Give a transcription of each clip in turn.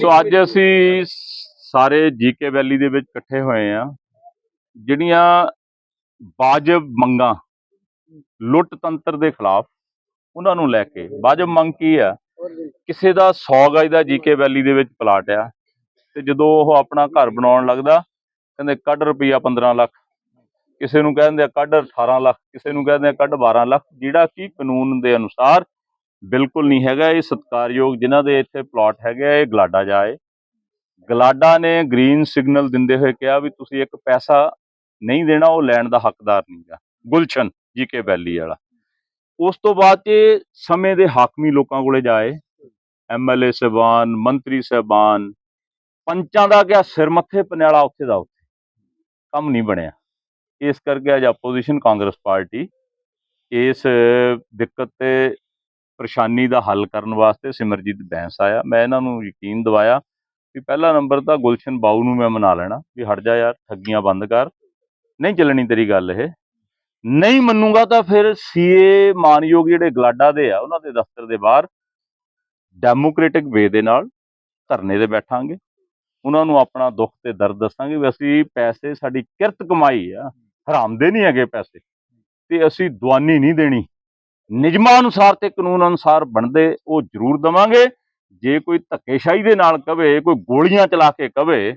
ਸੋ ਅੱਜ ਅਸੀਂ ਸਾਰੇ ਜੀਕੇ ਵੈਲੀ ਦੇ ਵਿੱਚ ਇਕੱਠੇ ਹੋਏ ਆ ਜਿਹੜੀਆਂ ਵਾਜਬ ਮੰਗਾਂ ਲੁੱਟ ਤੰਤਰ ਦੇ ਖਿਲਾਫ ਉਹਨਾਂ ਨੂੰ ਲੈ ਕੇ। ਵਾਜਬ ਮੰਗ ਕੀ ਆ? ਕਿਸੇ ਦਾ 100 ਗਜ ਦਾ ਜੀਕੇ ਵੈਲੀ ਦੇ ਵਿੱਚ ਪਲਾਟ ਆ ਤੇ ਜਦੋਂ ਉਹ ਆਪਣਾ ਘਰ ਬਣਾਉਣ ਲੱਗਦਾ ਕਹਿੰਦੇ ਕੱਢ ਰੁਪਈਆ 15 ਲੱਖ। ਕਿਸੇ ਨੂੰ ਕਹਿੰਦੇ ਆ ਕੱਢ 18 ਲੱਖ ਕਿਸੇ ਨੂੰ ਕਹਿੰਦੇ ਆ ਕੱਢ 12 ਲੱਖ। ਜਿਹੜਾ ਕਿ ਕਾਨੂੰਨ ਦੇ ਅਨੁਸਾਰ ਬਿਲਕੁਲ ਨਹੀਂ ਹੈਗਾ। ਇਹ ਸਤਕਾਰਯੋਗ ਜਿਨ੍ਹਾਂ ਦੇ ਇੱਥੇ ਪਲਾਟ ਹੈਗੇ ਆ, ਇਹ ਗਲਾਡਾ ਜਾਏ ਗਲਾਡਾ ਨੇ ਗ੍ਰੀਨ ਸਿਗਨਲ ਦਿੰਦੇ ਹੋਏ ਕਿਹਾ ਵੀ ਤੁਸੀਂ ਇੱਕ ਪੈਸਾ ਨਹੀਂ ਦੇਣਾ ਉਹ ਲੈਣ ਦਾ ਹੱਕਦਾਰ ਨਹੀਂਗਾ ਗੁਲਸ਼ਨ ਜੀਕੇ ਵੈਲੀ ਵਾਲਾ। ਉਸ ਤੋਂ ਬਾਅਦ 'ਚ ਇਹ ਸਮੇਂ ਦੇ ਹਾਕਮੀ ਲੋਕਾਂ ਕੋਲੇ ਜਾਏ ਐਮਐਲਏ ਸਾਹਿਬਾਨ ਮੰਤਰੀ ਸਾਹਿਬਾਨ ਪੰਚਾਂ ਦਾ ਕਿਆ ਸਿਰ ਮੱਥੇ ਪਨਿਆਲਾ ਉੱਥੇ ਦਾ ਉੱਥੇ। ਕੰਮ ਨਹੀਂ ਬਣਿਆ। ਇਸ ਕਰਕੇ ਅੱਜ ਆਪੋਜੀਸ਼ਨ ਕਾਂਗਰਸ ਪਾਰਟੀ ਇਸ ਦਿੱਕਤ ਤੇ ਪਰੇਸ਼ਾਨੀ ਦਾ ਹੱਲ ਕਰਨ ਵਾਸਤੇ ਸਿਮਰਜੀਤ ਬੈਂਸ ਆਇਆ। ਮੈਂ ਇਹਨਾਂ ਨੂੰ ਯਕੀਨ ਦਿਵਾਇਆ ਵੀ ਪਹਿਲਾ ਨੰਬਰ ਤਾਂ ਗੁਲਸ਼ਨ ਬਾਊ ਨੂੰ ਮੈਂ ਮਨਾ ਲੈਣਾ ਵੀ ਹਟ ਜਾ ਯਾਰ, ਠੱਗੀਆਂ ਬੰਦ ਕਰ। ਨਹੀਂ ਚੱਲਣੀ ਤੇਰੀ ਗੱਲ ਇਹ। ਨਹੀਂ ਮੰਨੂਗਾ ਤਾਂ ਫਿਰ ਸੀਏ ਮਾਨਯੋਗ ਜਿਹੜੇ ਗਲਾਡਾ ਦੇ ਆ, ਉਹਨਾਂ ਦੇ ਦਫ਼ਤਰ ਦੇ ਬਾਹਰ ਡੈਮੋਕ੍ਰੈਟਿਕ ਵੇ ਦੇ ਨਾਲ ਧਰਨੇ ਤੇ ਬੈਠਾਂਗੇ। ਉਹਨਾਂ ਨੂੰ ਆਪਣਾ ਦੁੱਖ ਤੇ ਦਰਦ ਦੱਸਾਂਗੇ ਵੀ ਅਸੀਂ ਪੈਸੇ, ਸਾਡੀ ਕਿਰਤ ਕਮਾਈ ਆ। ਹਰਾਮ ਦੇ ਨਹੀਂ ਹੈਗੇ ਪੈਸੇ। ਤੇ ਅਸੀਂ ਦੁਆਨੀ ਨਹੀਂ ਦੇਣੀ। ਨਿਯਮਾਂ ਅਨੁਸਾਰ ਤੇ ਕਾਨੂੰਨ ਅਨੁਸਾਰ ਬਣਦੇ ਉਹ ਜ਼ਰੂਰ ਦਵਾਂਗੇ। ਜੇ ਕੋਈ ਧੱਕੇਸ਼ਾਹੀ ਦੇ ਨਾਲ ਕਵੇ ਕੋਈ ਗੋਲੀਆਂ ਚਲਾ ਕੇ ਕਵੇ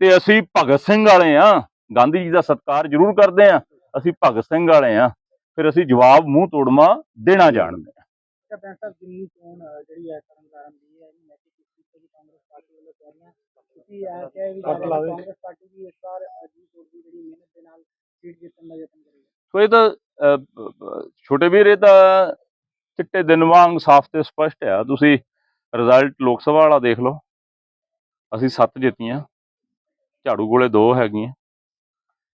ਤੇ ਅਸੀਂ ਭਗਤ ਸਿੰਘ ਵਾਲੇ ਆ। ਗਾਂਧੀ ਜੀ ਦਾ ਸਤਿਕਾਰ ਜ਼ਰੂਰ ਕਰਦੇ ਆ। ਅਸੀਂ ਭਗਤ ਸਿੰਘ ਵਾਲੇ ਆ। ਫਿਰ ਅਸੀਂ ਜਵਾਬ ਮੂੰਹ ਤੋੜਮਾ ਦੇਣਾ ਜਾਣਦੇ ਕਰੇਗੀ। ਸੋ ਇਹ ਤਾਂ ਛੋਟੇ ਵੀਰ, ਇਹ ਤਾਂ ਚਿੱਟੇ ਦਿਨ ਵਾਂਗ ਸਾਫ਼ ਤੇ ਸਪਸ਼ਟ ਆ। ਤੁਸੀਂ ਰਿਜ਼ਲਟ ਲੋਕ ਸਭਾ ਵਾਲਾ ਦੇਖ ਲਓ। ਅਸੀਂ ਸੱਤ ਜਿੱਤੀਆਂ। ਝਾੜੂ ਕੋਲੇ ਦੋ ਹੈਗੀਆਂ।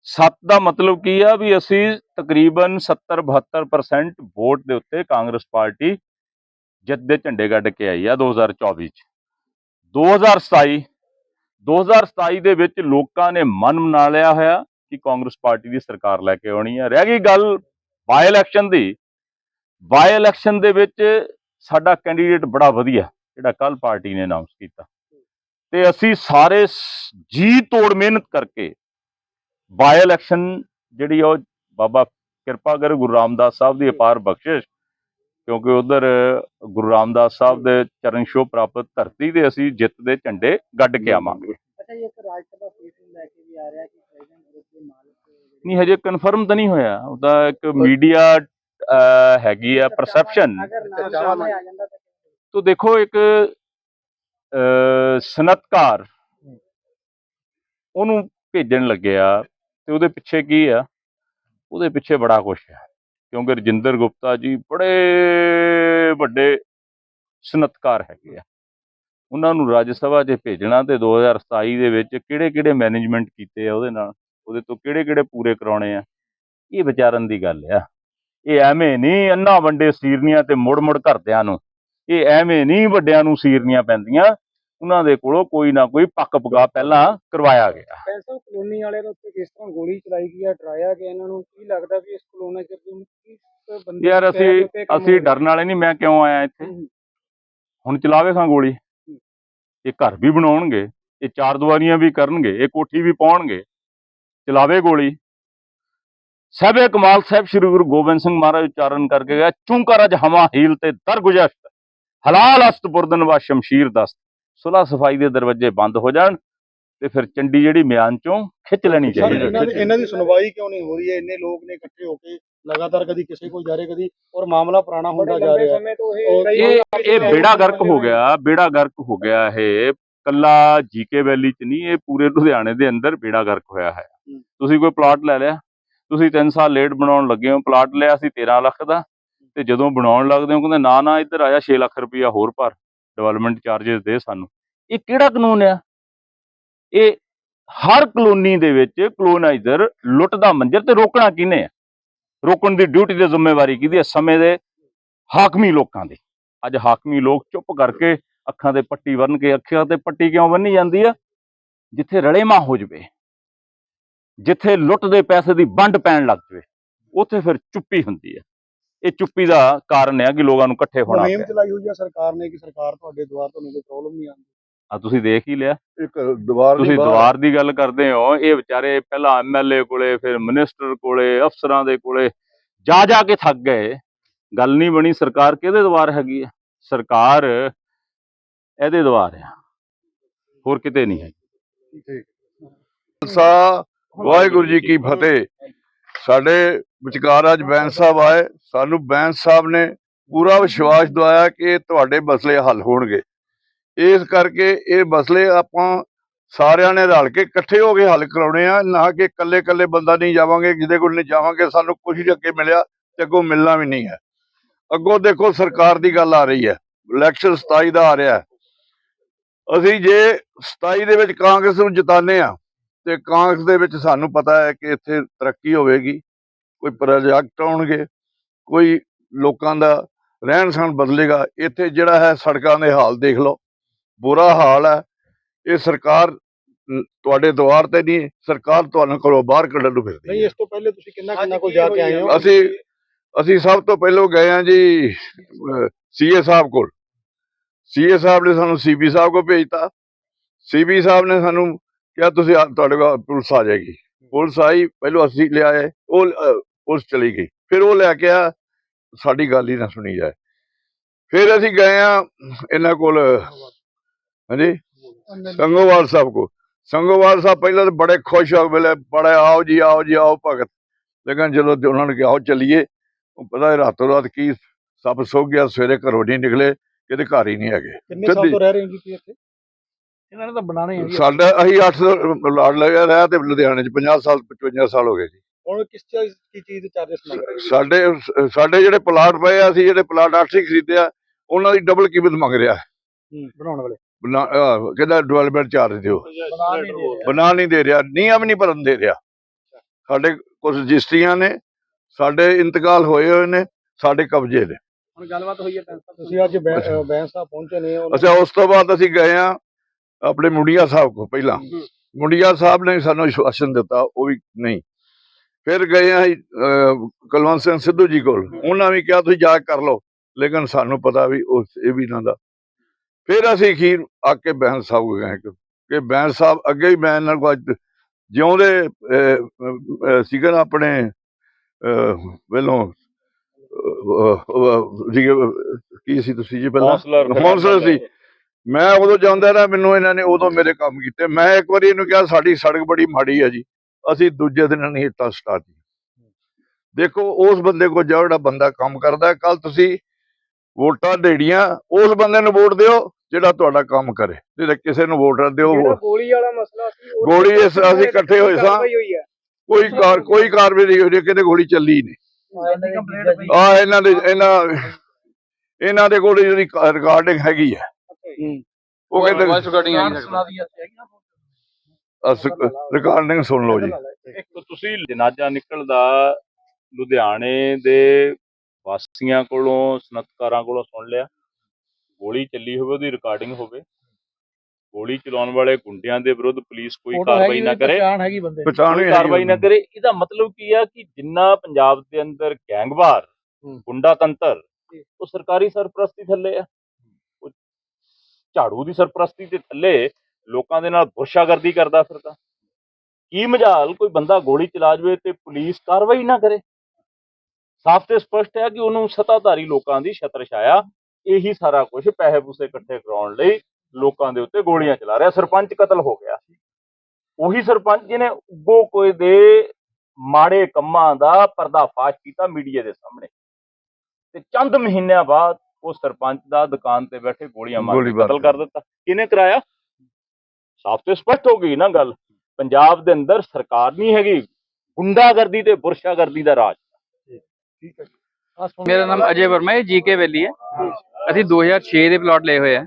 ਸੱਤ ਦਾ ਮਤਲਬ ਕੀ ਆ ਵੀ ਅਸੀਂ ਤਕਰੀਬਨ 70 72% ਵੋਟ ਦੇ ਉੱਤੇ ਕਾਂਗਰਸ ਪਾਰਟੀ ਜਿੱਤ ਦੇ ਝੰਡੇ ਗੱਡ ਕੇ ਆਈ ਆ 2024 ਚ। 2027 2027 ਦੇ ਵਿੱਚ ਲੋਕਾਂ ਨੇ ਮਨ ਮਨਾ ਲਿਆ ਹੋਇਆ ਕਿ ਕਾਂਗਰਸ ਪਾਰਟੀ ਦੀ ਸਰਕਾਰ ਲੈ ਕੇ ਆਉਣੀ ਹੈ ਰਹਿ ਗਈ ਗੱਲ ਬਾਈ ਇਲੈਕਸ਼ਨ ਦੀ ਬਾਈ ਇਲੈਕਸ਼ਨ ਦੇ ਵਿੱਚ ਸਾਡਾ ਕੈਂਡੀਡੇਟ ਬੜਾ ਵਧੀਆ, ਜਿਹੜਾ ਕੱਲ ਪਾਰਟੀ ਨੇ ਅਨਾਉਂਸ ਕੀਤਾ। ਤੇ ਅਸੀਂ ਸਾਰੇ ਸ- ਜੀ ਤੋੜ ਮਿਹਨਤ ਕਰਕੇ ਬਾਈ ਇਲੈਕਸ਼ਨ ਜਿਹੜੀ ਆ ਉਹ ਬਾਬਾ ਕਿਰਪਾ ਕਰ ਗੁਰੂ ਰਾਮਦਾਸ ਸਾਹਿਬ ਦੀ ਅਪਾਰ ਬਖਸ਼ਿਸ਼, ਕਿਉਂਕਿ ਉਧਰ ਗੁਰੂ ਰਾਮਦਾਸ ਸਾਹਿਬ ਦੇ ਚਰਨ ਛੋਹ ਪ੍ਰਾਪਤ ਧਰਤੀ ਤੇ ਅਸੀਂ ਜਿੱਤ ਦੇ ਝੰਡੇ ਗੱਡ ਕੇ ਆਵਾਂਗੇ। ਅੱਛਾ ਇੱਕ ਰਾਜ ਸਭਾ ਸੀਟ ਨੂੰ ਲੈ ਕੇ ਵੀ ਆ ਰਿਹਾ ਕਿ ਪ੍ਰੈਜ਼ੀਡੈਂਟ ਗਰੁੱਪ ਦੇ ਮਾਲਕ ਜਿਹੜੇ ਨਹੀਂ ਹਜੇ ਕਨਫਰਮ ਤਾਂ ਨਹੀਂ ਹੋਇਆ। ਉਹਦਾ ਇੱਕ ਮੀਡੀਆ ਹੈਗੀ ਆ ਪਰਸੈਪਸ਼ਨ ਆ ਤਾਂ ਤੋ ਦੇਖੋ ਇੱਕ ਅਹ, ਸਨਅਤਕਾਰ ਉਹਨੂੰ ਭੇਜਣ ਲੱਗਿਆ ਤੇ ਉਹਦੇ ਪਿੱਛੇ ਕੀ ਆ? ਉਹਦੇ ਪਿੱਛੇ ਬੜਾ ਕੁਝ ਹੈ ਕਿਉਂਕਿ ਰਜਿੰਦਰ ਗੁਪਤਾ ਜੀ ਬੜੇ ਵੱਡੇ ਸਨਅਤਕਾਰ ਹੈਗੇ ਆ। ਉਹਨਾਂ ਨੂੰ ਰਾਜ ਸਭਾ 'ਚ ਭੇਜਣਾ ਤੇ 2027 ਦੇ ਵਿੱਚ ਕਿਹੜੇ ਕਿਹੜੇ ਮੈਨੇਜਮੈਂਟ ਕੀਤੇ ਆ ਉਹਦੇ ਨਾਲ? ਉਹਦੇ ਤੋਂ ਕਿਹੜੇ ਕਿਹੜੇ ਪੂਰੇ ਕਰਾਉਣੇ ਆ? ਇਹ ਵਿਚਾਰਨ ਦੀ ਗੱਲ ਆ। ਇਹ ਐਵੇਂ ਨਹੀਂ ਅੰਨਾ ਵੰਡੇ ਸੀਰਨੀਆਂ ਤੇ ਮੁੜ ਮੁੜ ਘਰਦਿਆਂ ਨੂੰ। ਇਹ ਐਵੇਂ ਨਹੀਂ ਵੱਡਿਆਂ ਨੂੰ ਸੀਰਨੀਆਂ ਪੈਂਦੀਆਂ। ਉਹਨਾਂ ਦੇ ਕੋਲੋਂ ਕੋਈ ਨਾ ਕੋਈ ਪੱਕ ਪਗਾ ਪਹਿਲਾਂ ਕਰਵਾਇਆ ਗਿਆ। ਪੈਸਾ ਕਲੋਨੀ ਵਾਲੇ ਦੇ ਉੱਤੇ ਕਿਸ ਤਰ੍ਹਾਂ ਗੋਲੀ ਚਲਾਈ ਗਈ ਹੈ ਡਰਾਇਆ ਗਿਆ ਇਹਨਾਂ ਨੂੰ? ਕੀ ਲੱਗਦਾ ਵੀ ਇਸ ਬੰਦੇ ਯਾਰ ਅਸੀਂ ਅਸੀਂ? ਡਰਨ ਵਾਲੇ ਨਹੀਂ ਮੈਂ ਕਿਉਂ ਆਇਆ ਇੱਥੇ। ਹੁਣ ਚਲਾਵੇ ਖਾਂ ਗੋਲੀ? ਇਹ ਘਰ ਵੀ ਬਣਾਉਣਗੇ ਇਹ ਚਾਰ ਦੀਵਾਰੀਆਂ ਵੀ ਕਰਨਗੇ ਇਹ ਕੋਠੀ ਵੀ ਪਾਉਣਗੇ। ਚਲਾਵੇ ਗੋਲੀ। ਸਹਿਬੇ ਕਮਾਲ ਸਾਹਿਬ ਸ੍ਰੀ ਗੁਰੂ ਗੋਬਿੰਦ ਸਿੰਘ ਮਹਾਰਾਜ ਉਚਾਰਨ ਕਰਕੇ ਗਿਆ। ਚੁੰਕਰ ਅਜ ਹਮਾ ਹੀਲ ਤੇ ਦਰਗੁਜਸ਼ਤ ਹਲਾਲ ਅਸਤ ਬੁਰਦਨ ਵਾ ਸ਼ਮਸ਼ੀਰ ਦਸਤ ਸੁਲਾ ਸਫ਼ਾਈ ਦੇ ਦਰਵਾਜ਼ੇ ਬੰਦ ਹੋ ਜਾਣ ਤੇ ਫਿਰ ਚੰਡੀ ਜਿਹੜੀ ਮਿਆਨ ਚੋਂ ਖਿੱਚ ਲੈਣੀ ਚਾਹੀਦੀ ਇਹਨਾਂ ਦੀ ਇਹਨਾਂ ਦੀ ਸੁਣਵਾਈ ਕਿਉਂ ਨਹੀਂ ਹੋ ਰਹੀ ਹੈ? ਇੰਨੇ ਲੋਕ ਨੇ ਇਕੱਠੇ ਹੋ ਕੇ ਲਗਾਤਾਰ ਕਦੀ ਕਿਸੇ ਕੋਲ ਜਾ ਰਹੇ ਕਦੀ ਔਰ ਮਾਮਲਾ ਪੁਰਾਣਾ ਹੁੰਦਾ ਬੜੇ ਜਾ ਰਿਹਾ। ਹੈ। ਇਹ ਇਹ ਬੇੜਾ ਗਰਕ ਹੋ ਗਿਆ ਬੇੜਾ ਗਰਕ ਹੋ ਗਿਆ ਇਹ। ਕੱਲਾ ਜੀਕੇ ਵੈਲੀ ਚ ਨਹੀਂ ਇਹ ਪੂਰੇ ਲੁਧਿਆਣੇ ਦੇ ਅੰਦਰ ਬੇੜਾ ਗਰਕ ਹੋਇਆ ਹੈ ਹੂੰ। ਤੁਸੀਂ ਕੋਈ ਪਲਾਟ ਲੈ ਲਿਆ? ਤੁਸੀਂ 3 ਸਾਲ ਲੇਟ ਬਣਾਉਣ ਲੱਗੇ ਹੋ ਪਲਾਟ ਲਿਆ ਸੀ 13 ਲੱਖ ਦਾ, ਤੇ ਜਦੋਂ ਬਣਾਉਣ ਲੱਗਦੇ ਹੋ ਕਹਿੰਦੇ ਨਾ ਨਾ ਇੱਧਰ ਆਇਆ 6 ਲੱਖ ਰੁਪਇਆ ਹੋਰ ਭਰ ਡਿਵੈਲਪਮੈਂਟ ਚਾਰजेस ਦੇ ਸਾਨੂੰ। ਇਹ ਕਿਹੜਾ ਕਾਨੂੰਨ ਆ? ਇਹ ਹਰ ਕਲੋਨੀ ਦੇ ਵਿੱਚ ਕਲੋਨਾਈਜ਼ਰ ਲੁੱਟ ਦਾ ਮੰਜ਼ਰ ਤੇ ਰੋਕਣਾ ਕਿਹਨੇ ਆ? ਰੋਕਣ ਦੀ ਡਿਊਟੀ ਤੇ ਜ਼ਿੰਮੇਵਾਰੀ ਕਿਹਦੀ ਹੈ ਸਮੇਂ ਦੇ ਹਾਕਮੀ ਲੋਕਾਂ ਦੀ। ਅੱਜ ਹਾਕਮੀ ਲੋਕ ਚੁੱਪ ਕਰਕੇ ਅੱਖਾਂ ਤੇ ਪੱਟੀ ਬੰਨ੍ਹ ਕੇ, ਅੱਖਾਂ ਤੇ ਪੱਟੀ ਕਿਉਂ ਬੰਨੀ ਜਾਂਦੀ ਆ? ਜਿੱਥੇ ਰਲੇਮਾ ਹੋ ਜਵੇ। ਜਿੱਥੇ ਲੁੱਟ ਦੇ ਪੈਸੇ ਦੀ ਵੰਡ ਪੈਣ ਲੱਗ ਜਵੇ ਉੱਥੇ ਫਿਰ ਚੁੱਪੀ ਹੁੰਦੀ ਹੈ। ਇਹ ਚੁੱਪੀ ਦਾ ਕਾਰਨ ਹੈ ਕਿ ਲੋਕਾਂ ਨੂੰ ਇਕੱਠੇ ਹੋਣਾ ਮੁਹਿੰਮ ਚਲਾਈ ਹੋਈ ਹੈ ਸਰਕਾਰ ਨੇ ਕਿ ਸਰਕਾਰ ਤੁਹਾਡੇ ਦੁਆਰ ਤੁਹਾਨੂੰ ਕੋਈ ਪ੍ਰੋਬਲਮ ਨਹੀਂ ਆਉਂਦੀ। ਆ ਤੁਸੀਂ ਦੇਖ ਹੀ ਲਿਆ। ਇੱਕ ਦੀਵਾਰ ਤੁਸੀਂ ਦੀ ਬਾਹਰ ਦੀਵਾਰ ਦੀ ਗੱਲ ਕਰਦੇ ਹੋ ਇਹ ਵਿਚਾਰੇ ਪਹਿਲਾਂ ਐਮਐਲਏ ਕੋਲੇ ਫਿਰ ਮਿਨਿਸਟਰ ਕੋਲੇ ਅਫਸਰਾਂ ਦੇ ਕੋਲੇ ਜਾ ਜਾ ਕੇ ਥੱਕ ਗਏ। ਗੱਲ ਨਹੀਂ ਬਣੀ ਸਰਕਾਰ ਕਿਹਦੇ ਦਵਾਰ ਹੈਗੀ ਹੈ? ਸਰਕਾਰ ਇਹਦੇ ਦਵਾਰ ਆ। ਹੋਰ ਕਿਤੇ ਨਹੀਂ ਹੈ ਖਾਲਸਾ ਵਾਹਿਗੁਰੂ ਜੀ ਕੀ ਫਤਿਹ। ਸਾਡੇ ਵਿਚਕਾਰ ਅੱਜ ਬੈਂਸ ਸਾਹਿਬ ਆਏ। ਸਾਨੂੰ ਬੈਂਸ ਸਾਹਿਬ ਨੇ ਪੂਰਾ ਵਿਸ਼ਵਾਸ ਦਿਵਾਇਆ ਕਿ ਤੁਹਾਡੇ ਮਸਲੇ ਹੱਲ ਹੋਣਗੇ। ਇਸ ਕਰਕੇ ਇਹ ਮਸਲੇ ਆਪਾਂ ਸਾਰਿਆਂ ਨੇ ਰਲ ਕੇ ਇਕੱਠੇ ਹੋ ਕੇ ਹੱਲ ਕਰਾਉਣੇ ਆ। ਨਾ ਕਿ ਇਕੱਲੇ ਇਕੱਲੇ ਬੰਦਾ ਨਹੀਂ ਜਾਵਾਂਗੇ ਜਿਹਦੇ ਕੋਲ ਨਹੀਂ ਜਾਵਾਂਗੇ ਸਾਨੂੰ ਕੁਝ ਅੱਗੇ ਮਿਲਿਆ ਤੇ ਅੱਗੋਂ ਮਿਲਣਾ ਵੀ ਨਹੀਂ ਹੈ। ਅੱਗੋਂ ਦੇਖੋ ਸਰਕਾਰ ਦੀ ਗੱਲ ਆ ਰਹੀ ਹੈ। ਇਲੈਕਸ਼ਨ 27 ਦਾ ਆ ਰਿਹਾ। ਅਸੀਂ ਜੇ 27 ਦੇ ਵਿੱਚ ਕਾਂਗਰਸ ਨੂੰ ਜਿਤਾਨੇ ਆ ਤੇ ਕਾਂਗਰਸ ਦੇ ਵਿੱਚ ਸਾਨੂੰ ਪਤਾ ਹੈ ਕਿ ਇੱਥੇ ਤਰੱਕੀ ਹੋਵੇਗੀ ਕੋਈ ਪ੍ਰੋਜੈਕਟ ਆਉਣਗੇ ਕੋਈ ਲੋਕਾਂ ਦਾ ਰਹਿਣ ਸਹਿਣ ਬਦਲੇਗਾ ਇੱਥੇ ਜਿਹੜਾ ਹੈ ਸੜਕਾਂ ਦੇ ਹਾਲ ਦੇਖ ਲਓ ਬੁਰਾ ਹਾਲ ਹੈ ਇਹ ਸਰਕਾਰ ਤੁਹਾਡੇ ਦੁਆਰ ਤੇ ਨਹੀਂ ਸਰਕਾਰ ਤੁਹਾਨੂੰ ਘਰੋਂ ਬਾਹਰ ਕੱਢਣ ਨੂੰ ਫਿਰਦੀ ਨਹੀਂ ਇਸ ਤੋਂ ਪਹਿਲੇ ਤੁਸੀਂ ਕਿੰਨਾ ਕਿੰਨਾ ਕੋਲ ਜਾ ਕੇ ਆਏ ਹੋ? ਅਸੀਂ ਅਸੀਂ ਸਭ ਤੋਂ ਪਹਿਲਾਂ ਗਏ ਹਾਂ ਜੀ ਸੀਏ ਸਾਹਿਬ ਕੋਲ। ਸੀਏ ਸਾਹਿਬ ਨੇ ਸਾਨੂੰ ਸੀਬੀ ਸਾਹਿਬ ਕੋਲ ਭੇਜਤਾ। ਸੀਬੀ ਸਾਹਿਬ ਨੇ ਸਾਨੂੰ ਕਿਹਾ ਤੁਸੀਂ ਆ- ਤੁਹਾਡੇ ਕੋਲ ਪੁਲਿਸ ਆ ਜਾਏਗੀ। ਪੁਲਿਸ ਆਈ ਪਹਿਲਾਂ ਅਸੀਂ ਲਿਆਏ ਉਹ ਅ, ਪੁਲਿਸ ਚਲੀ ਗਈ। ਫਿਰ ਉਹ ਲੈ ਕੇ ਆ ਸਾਡੀ ਗੱਲ ਹੀ ਨਾ ਸੁਣੀ ਜਾਏ। ਫਿਰ ਅਸੀਂ ਗਏ ਆ ਇਹਨਾਂ ਕੋਲ ਹਾਂਜੀ? ਸੰਗੋਵਾਲ ਸਾਹਿਬ ਕੋ ਸੰਗੋਵਾਲ ਸਾਹਿਬ ਪਹਿਲਾਂ ਤਾਂ ਬੜੇ ਖੁਸ਼ ਹੋ ਗਏ ਬੜੇ ਆਓ ਜੀ ਆਓ ਜੀ ਆਓ ਭਗਤ। ਲੇਕਿਨ ਜਦੋਂ ਤੇ ਉਹਨਾਂ ਨੇ ਕਿਹਾ ਆਓ ਚੱਲੀਏ। ਉਹ ਪਤਾ ਹੈ ਰਾਤੋਂ ਰਾਤ ਕੀ ਸਭ ਸੋ ਗਿਆ ਸਵੇਰੇ ਘਰੋਂ ਨਹੀਂ ਨਿਕਲੇ ਕਿਤੇ ਘਰ ਹੀ ਨਹੀਂ ਹੈਗੇ। ਕਿੰਨੇ ਸਾਲ ਸਿੱਧੀ- ਤੋਂ ਰਹਿ ਰਹੇ ਹੋ ਜੀ ਤੁਸੀਂ ਇੱਥੇ? ਇਹਨਾਂ ਨੇ ਤਾਂ ਬਣਾਣੇ ਆ ਜੀ। ਸਾਡਾ ਅਸੀਂ 800 ਲਾੜ ਲੱਗਿਆ ਰਿਹਾ ਤੇ ਲੁਧਿਆਣੇ ਚ 50 ਸਾਲ 55 ਸਾਲ ਹੋ ਗਏ ਜੀ। ਹੁਣ ਕਿਸ ਚੀਜ਼ ਕੀ ਚੀਜ਼ ਦੇ ਚਾਰजेस ਮੰਗ ਰਹੇ ਸਾਡੇ ਸਾਡੇ ਜਿਹੜੇ ਪਲਾਟ ਪਏ ਆ ਅਸੀਂ ਜਿਹੜੇ ਪਲਾਟ ਅੱਠ ਹੀ ਖਰੀਦਿਆ ਉਹਨਾਂ ਦੀ ਡਬਲ ਕੀਮਤ ਮੰਗ ਰਿਹਾ। ਹੂੰ, ਬਣਾਉਣ ਵਾਲੇ। ਕਹਿੰਦਾ ਡਿਵੈਲਪਮੈਂਟ ਚਾਰਜ ਦਿਓ। ਬਣਾ ਨਹੀਂ ਦੇ ਰਹੇ। ਬਣਾ ਨਹੀਂ ਭਰਨ ਦੇ ਰਿਹਾ। ਸਾਡੇ ਕੁਝ ਰਜਿਸਟਰੀਆਂ ਨੇ ਸਾਡੇ ਇੰਤਕਾਲ ਹੋਏ ਹੋਏ ਨੇ ਸਾਡੇ ਕਬਜ਼ੇ ਨੇ। ਹੁਣ ਗੱਲਬਾਤ ਹੋਈ ਹੈ ਤੁਸੀਂ ਅੱਜ ਬੈਂਸ ਸਾਹਿਬ ਪਹੁੰਚੇ ਨੇ ਅੱਛਾ ਉਸ ਤੋਂ ਬਾਅਦ ਅਸੀਂ ਗਏ ਆ ਆਪਣੇ ਮੁੰਡੀਆ ਸਾਹਿਬ ਕੋ ਪਹਿਲਾਂ। ਮੁੰਡੀਆ ਸਾਹਿਬ ਨੇ ਸਾਨੂੰ ਆਸ਼ਵਾਸਨ ਦਿੱਤਾ ਉਹ ਵੀ ਨਹੀਂ। ਫਿਰ ਗਏ ਆ ਕੁਲਵੰਤ ਸਿੰਘ ਸਿੱਧੂ ਜੀ ਕੋਲ। ਉਹਨਾਂ ਵੀ ਕਿਹਾ ਤੁਸੀਂ ਜਾ ਕੇ ਕਰ ਲਓ। ਲੇਕਿਨ ਸਾਨੂੰ ਪਤਾ ਵੀ ਉਸ ਇਹ ਵੀ ਇਹਨਾਂ ਦਾ। ਫਿਰ ਅਸੀਂ ਅਖੀਰ ਆ ਕੇ ਬੈਂਸ ਸਾਹਿਬ ਕੋਲ ਗਏ। ਕਿ ਬੈਂਸ ਸਾਹਿਬ ਅੱਗੇ ਹੀ ਮੈਂ ਇਹਨਾਂ ਕੋਲ ਅੱਜ ਜਿਉਂਦੇ ਸੀਗੇ ਨਾ ਆਪਣੇ ਵੱਲੋਂ ਕੀ ਸੀ ਤੁਸੀਂ ਜੀ ਪਹਿਲਾਂ? ਹੌਸਲਰ ਸੀ। ਮੈਂ ਉਦੋਂ ਜਾਂਦਾ ਨਾ ਮੈਨੂੰ ਇਹਨਾਂ ਨੇ ਉਦੋਂ ਮੇਰੇ ਕੰਮ ਕੀਤੇ। ਮੈਂ ਇੱਕ ਵਾਰੀ ਇਹਨੂੰ ਕਿਹਾ ਸਾਡੀ ਸੜਕ ਬੜੀ ਮਾੜੀ ਹੈ ਜੀ। ਅਸੀਂ ਦੂਜੇ ਦਿਨ ਨਹੀਂ ਇੱਟਾਂ ਸਟਾਰਟ ਦੇਖੋ ਉਸ ਬੰਦੇ ਕੋਲ ਜਾਓ ਜਿਹੜਾ ਬੰਦਾ ਕੰਮ ਕਰਦਾ ਕੱਲ ਤੁਸੀਂ ਵੋਟਾਂ ਦੇੜੀਆਂ ਉਸ ਬੰਦੇ ਨੂੰ ਵੋਟ ਦਿਓ ਜਿਹੜਾ ਤੁਹਾਡਾ ਕੰਮ ਕਰੇ। ਜਿਹੜਾ ਕਿਸੇ ਨੂੰ ਵੋਟ ਦਿਓ ਗੋਲੀ ਵਾਲਾ ਮਸਲਾ ਸੀ ਗੋਲੀ ਇਸ- ਅਸੀਂ ਇਕੱਠੇ ਹੋਏ ਸਾਂ। ਕੋਈ ਕਾਰ ਕੋਈ ਕਾਰਵਾਈ ਨਹੀਂ ਹੋਈ ਕਿਤੇ ਗੋਲੀ ਚੱਲੀ ਨਹੀਂ। ਆ ਇਹਨਾਂ ਦੇ ਇਹਨਾਂ ਇਹਨਾਂ ਦੇ ਕੋਲ ਜਿਹੜੀ ਰਿਕਾਰਡਿੰਗ ਹੈਗੀ ਹੈ। ਉਹ ਕਹਿੰਦੇ ਰਿਕਾਰਡਿੰਗ ਸੁਣ ਲਓ ਜੀ। ਇੱਕ ਤੁਸੀਂ ਜਨਾਜ਼ਾ ਨਿਕਲਦਾ ਲੁਧਿਆਣੇ ਦੇ ਵਾਸੀਆਂ ਕੋਲੋਂ ਸਨਅਤਕਾਰਾਂ ਕੋਲੋਂ ਸੁਣ ਲਿਆ। ਗੋਲੀ ਚੱਲੀ ਹੋਵੇ ਉਹਦੀ ਰਿਕਾਰਡਿੰਗ ਹੋਵੇ। ਗੋਲੀ ਚਲਾਉਣ ਵਾਲੇ ਗੁੰਡਿਆਂ ਦੇ ਵਿਰੁੱਧ ਪੁਲਿਸ ਕੋਈ ਕਾਰਵਾਈ ਨਾ ਕਰੇ। ਪਛਾਣ ਹੈਗੀ ਬੰਦੇ ਪਛਾਣ ਕੋਈ ਕਾਰਵਾਈ ਨਾ ਕਰੇ। ਇਹਦਾ ਮਤਲਬ ਕੀ ਆ ਕਿ ਜਿੰਨਾ ਪੰਜਾਬ ਦੇ ਅੰਦਰ ਗੈਂਗਵਾਰ। ਗੁੰਡਾ ਤੰਤਰ ਉਹ ਸਰਕਾਰੀ ਸਰਪ੍ਰਸਤੀ ਥੱਲੇ ਆ। ਝਾੜੂ ਦੀ ਸਰਪ੍ਰਸਤੀ ਦੇ ਥੱਲੇ ਲੋਕਾਂ ਦੇ ਨਾਲ ਬੁਰਸ਼ਾਗਰਦੀ ਕਰਦਾ ਫਿਰਦਾ। ਕੀ ਮਜਾਲ ਕੋਈ ਬੰਦਾ ਗੋਲੀ ਚਲਾ ਜਵੇ ਤੇ ਪੁਲਿਸ ਕਾਰਵਾਈ ਨਾ ਕਰੇ? ਸਾਫ਼ ਤੇ ਸਪਸ਼ਟ ਹੈ ਕਿ ਉਹਨੂੰ ਸਤਾਧਾਰੀ ਲੋਕਾਂ ਦੀ ਛਤਰ ਛਾਇਆ ਇਹੀ ਸਾਰਾ ਕੁਝ ਪੈਸੇ ਪੂਸੇ ਇਕੱਠੇ ਕਰਾਉਣ ਲਈ ਲੋਕਾਂ ਦੇ ਉੱਤੇ ਗੋਲੀਆਂ ਚਲਾ ਰਿਹਾ। ਸਰਪੰਚ ਕਤਲ ਹੋ ਗਿਆ। ਉਹੀ ਸਰਪੰਚ ਜਿਹਨੇ ਉੱਗੋ ਕੋਈ ਦੇ ਮਾੜੇ ਕੰਮਾਂ ਦਾ ਪਰਦਾਫਾਸ਼ ਕੀਤਾ ਮੀਡੀਆ ਦੇ ਸਾਹਮਣੇ। ਤੇ ਚੰਦ ਮਹੀਨਿਆਂ ਬਾਅਦ ਉਹ ਸਰਪੰਚ ਦਾ ਦੁਕਾਨ ਤੇ ਬੈਠੇ ਗੋਲੀਆਂ ਮਾਰ ਕੇ ਕਤਲ। ਕਰ ਦਿੱਤਾ। ਕਿਹਨੇ ਕਰਾਇਆ? ਸਾਫ਼ ਤੇ ਸਪਸ਼ਟ ਹੋ ਗਈ ਨਾ ਗੱਲ। ਪੰਜਾਬ ਦੇ ਅੰਦਰ ਸਰਕਾਰ ਨਹੀਂ ਹੈਗੀ। ਗੁੰਡਾਗਰਦੀ ਤੇ ਬੁਰਸ਼ਾਗਰਦੀ ਦਾ ਰਾਜ। ਠੀਕ ਹੈ ਆ ਸੁਣ ਮੇਰਾ ਨਾਮ ਅਜੇ ਵਰਮਾ ਹੈ ਜੀਕੇ ਵੈਲੀ ਹੈ। ਅਸੀਂ 2006 ਦੇ ਪਲਾਟ ਲਏ ਹੋਏ ਆ।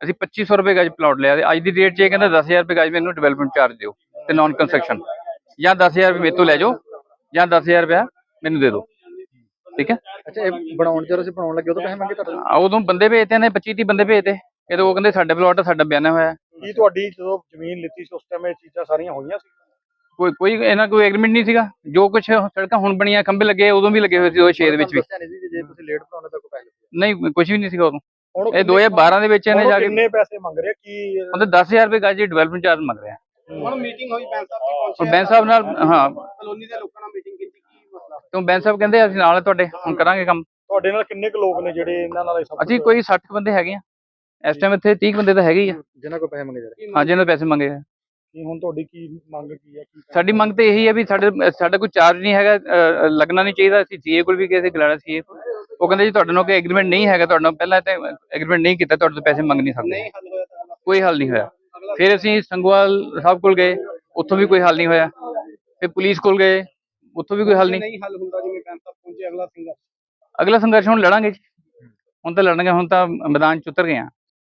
ਅਸੀਂ 2500 ਰੁਪਏ ਗਜ ਪਲਾਟ ਲਿਆ ਤੇ ਅੱਜ ਦੀ ਡੇਟ 'ਚ ਇਹ ਕਹਿੰਦਾ 10000 ਰੁਪਏ ਗਜ ਮੈਨੂੰ ਡਿਵੈਲਪਮੈਂਟ ਚਾਰਜ ਦਿਓ ਤੇ ਨਾਨ ਕੰਸਟਰਕਸ਼ਨ ਜਾਂ 10000 ਰੁਪਏ ਮੇਰੇ ਤੋਂ ਲੈ ਜਾਓ ਜਾਂ 10000 ਰੁਪਏ ਮੈਨੂੰ ਦੇ ਦਿਓ। ਠੀਕ ਹੈ? ਅੱਛਾ ਇਹ ਬਣਾਉਣ ਜਦੋਂ ਅਸੀਂ ਬਣਾਉਣ ਲੱਗੇ ਉਦੋਂ ਪੈਸੇ ਮੰਗੇ ਤੁਹਾਡੇ ਆ ਉਦੋਂ ਬੰਦੇ ਭੇਜਦੇ ਨੇ 25 30 ਬੰਦੇ ਭੇਜਦੇ ਇਹ ਤਾਂ ਉਹ ਕਹਿੰਦੇ ਸਾਡੇ ਪਲਾਟ ਆ, ਸਾਡਾ ਬਿਆਨਾ ਹੋਇਆ। ਕੀ ਤੁਹਾਡੀ ਜਦੋਂ ਜ਼ਮੀਨ ਲਿੱਤੀ ਸੀ ਉਸ ਟਾਈਮ ਇਹ ਚੀਜ਼ਾਂ ਸਾਰੀਆਂ ਹੋਈਆਂ ਸੀ? ਕੋਈ ਕੋਈ ਇਹਨਾਂ ਕੋਈ ਐਗਰੀਮੈਂਟ ਨਹੀਂ ਸੀਗਾ। ਜੋ ਕੁਝ ਸੜਕਾਂ ਹੁਣ ਬਣੀਆਂ ਖੰਭੇ ਲੱਗੇ ਉਦੋਂ ਵੀ ਲੱਗੇ ਹੋਏ ਸੀ ਉਹ 6 ਦੇ ਵਿੱਚ ਵੀ। ਦੱਸਿਆ ਨਹੀਂ ਸੀ ਕਿ ਜੇ ਤੁਸੀਂ ਲੇਟ ਬਣਾਉਣਾ ਤਾਂ ਕੋਈ ਪੈਸੇ ਨਹੀਂ ਕੁਝ ਵੀ ਨਹੀਂ ਸੀਗਾ ਉਦੋਂ। ਹੁਣ ਉਹ ਇਹ 2012 ਦੇ ਵਿੱਚ ਇਹਨੇ ਹੁਣ ਉਹ ਜਾ ਕੇ ਕਿੰਨੇ ਪੈਸੇ ਮੰਗ ਰਿਹਾ? ਕੀ ਉਹਦੇ 10000 ਰੁਪਏ ਗਜ ਦੀ ਡਿਵੈਲਪਮੈਂਟ ਚਾਰਜ ਮੰਗ ਰਿਹਾ। ਹੁਣ ਮੀਟਿੰਗ ਹੋਈ ਬੈਂਸ ਸਾਹਿਬ ਦੀ ਬੈਂਸ ਸਾਹਿਬ ਨਾਲ ਹਾਂ। ਕਲੋਨੀ ਦੇ ਲੋਕਾਂ ਨਾਲ ਮੀਟਿੰਗ ਕਿਉਂ ਬੈਂਸ ਸਾਹਿਬ ਕਹਿੰਦੇ ਅਸੀਂ ਨਾਲ ਆ ਤੁਹਾਡੇ ਹੁਣ ਕਰਾਂਗੇ ਕੰਮ। ਤੁਹਾਡੇ ਨਾਲ ਕਿੰਨੇ ਕੁ ਲੋਕ ਨੇ ਜਿਹੜੇ ਇਹਨਾਂ ਨਾਲ ਇਹ ਸਭ ਅਸੀਂ ਕੋਈ 60 ਬੰਦੇ ਹੈਗੇ ਆ। ਇਸ ਟਾਈਮ ਇੱਥੇ 30 ਬੰਦੇ ਤਾਂ ਹੈਗੇ ਹੀ ਆ। ਜਿਨ੍ਹਾਂ ਕੋਲ ਪੈਸੇ ਮੰਗੇ ਜਾ ਰਹੇ। ਹਾਂ ਜਿਹਨਾਂ ਦੇ ਪੈਸੇ ਮੰਗੇ ਆ ਕੀ ਹੁਣ ਤੁਹਾਡੀ ਕੀ ਮੰਗ ਕੀ ਹੈ ਕੀ ਸਾਡੀ ਮੰਗ ਤੇ ਇਹੀ ਹੈ ਵੀ ਸਾਡੇ ਸਾਡਾ ਕੋਈ ਚਾਰਜ ਨਹੀਂ ਹੈਗਾ ਅ, ਲੱਗਣਾ ਨਹੀਂ ਚਾਹੀਦਾ। ਅਸੀਂ ਸੀਏ ਕੋਲ ਵੀ ਗਏ ਸੀ ਗਲਾੜਾ ਸੀਏ ਕੋਲ। ਉਹ ਕਹਿੰਦੇ ਜੀ ਤੁਹਾਡੇ ਨਾਲ ਕੋਈ ਐਗਰੀਮੈਂਟ ਨਹੀਂ ਹੈਗਾ ਤੁਹਾਡੇ ਨਾਲ ਪਹਿਲਾਂ ਤੇ ਐਗਰੀਮੈਂਟ ਨਹੀਂ ਕੀਤਾ ਤੁਹਾਡੇ ਤੋਂ ਪੈਸੇ ਮੰਗ ਨਹੀਂ ਸਕਦੇ ਹੱਲ ਹੋਇਆ ਤਾਂ ਕੋਈ ਹੱਲ ਨਹੀਂ ਹੋਇਆ। ਫਿਰ ਅਸੀਂ ਸੰਗਵਾਲ ਸਾਹਿਬ ਕੋਲ ਗਏ ਉੱਥੋਂ ਵੀ ਕੋਈ ਹੱਲ ਨਹੀਂ ਹੋਇਆ। ਫਿਰ ਪੁਲਿਸ ਕੋਲ ਗਏ। ਉੱਥੋਂ ਵੀ ਕੋਈ ਹੱਲ ਨਹੀਂ। ਨਹੀਂ ਹੱਲ ਹੁੰਦਾ ਜਿਵੇਂ ਸਾਹਿਬ ਪਹੁੰਚੇ ਅਗਲਾ ਸਿੰਗਰ ਅਗਲਾ ਸੰਘਰਸ਼ ਹੁਣ ਲੜਾਂਗੇ। ਜੀ ਹੁਣ ਤਾਂ ਲੜਾਂਗੇ ਹੁਣ ਤਾਂ ਮੈਦਾਨ ਚ ਉਤਰ ਗਏ ਆ